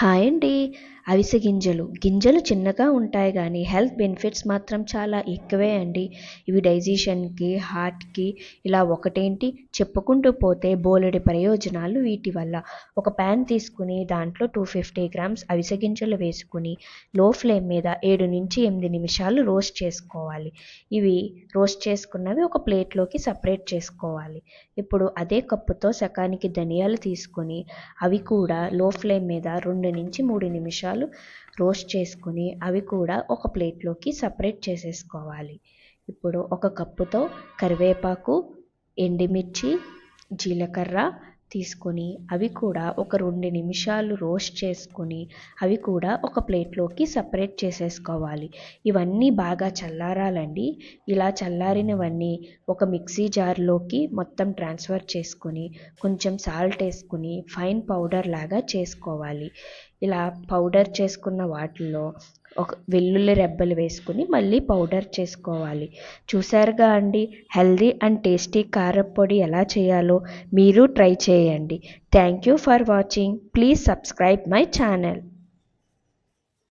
Hi అండి. అవిసె గింజలు. గింజలు చిన్నగా ఉంటాయి కానీ హెల్త్ బెనిఫిట్స్ మాత్రం చాలా ఎక్కువే అండి. ఇవి డైజెషన్కి హార్ట్కి ఇలా ఒకటేంటి? చెప్పుకుంటూ పోతే బోలెడు ప్రయోజనాలు వీటి వల్ల. ఒక ప్యాన్ తీసుకుని దాంట్లో టూ ఫిఫ్టీ గ్రామ్స్ అవిసె గింజలు వేసుకుని లో ఫ్లేమ్ మీద ఏడు నుంచి ఎనిమిది నిమిషాలు రోస్ట్ చేసుకోవాలి. ఇవి రోస్ట్ చేసుకున్నవి ఒక ప్లేట్లోకి సపరేట్ చేసుకోవాలి. ఇప్పుడు అదే కప్పుతో సకానికి ధనియాలు తీసుకొని అవి కూడా లో ఫ్లేమ్ మీద రెండు నుంచి మూడు నిమిషాలు రోస్ట్ చేసుకుని అవి కూడా ఒక ప్లేట్లోకి సపరేట్ చేసేసుకోవాలి. ఇప్పుడు ఒక కప్పుతో కరివేపాకు ఎండుమిర్చి జీలకర్ర తీసుకొని అవి కూడా ఒక రెండు నిమిషాలు రోస్ట్ చేసుకొని అవి కూడా ఒక ప్లేట్లోకి సపరేట్ చేసేసుకోవాలి. ఇవన్నీ బాగా చల్లారాలండి. ఇలా చల్లారినవన్నీ ఒక మిక్సీ జార్లోకి మొత్తం ట్రాన్స్ఫర్ చేసుకొని కొంచెం సాల్ట్ వేసుకుని ఫైన్ పౌడర్ లాగా చేసుకోవాలి. ఇలా పౌడర్ చేసుకున్న వాటిల్లో ఒక వెల్లుల్లి రెబ్బలు వేసుకుని మళ్ళీ పౌడర్ చేసుకోవాలి. చూసారుగా అండి? హెల్దీ అండ్ టేస్టీ కారప్పొడి ఎలా చేయాలో మీరు ట్రై చేయండి. Thank you for watching. Please subscribe my channel.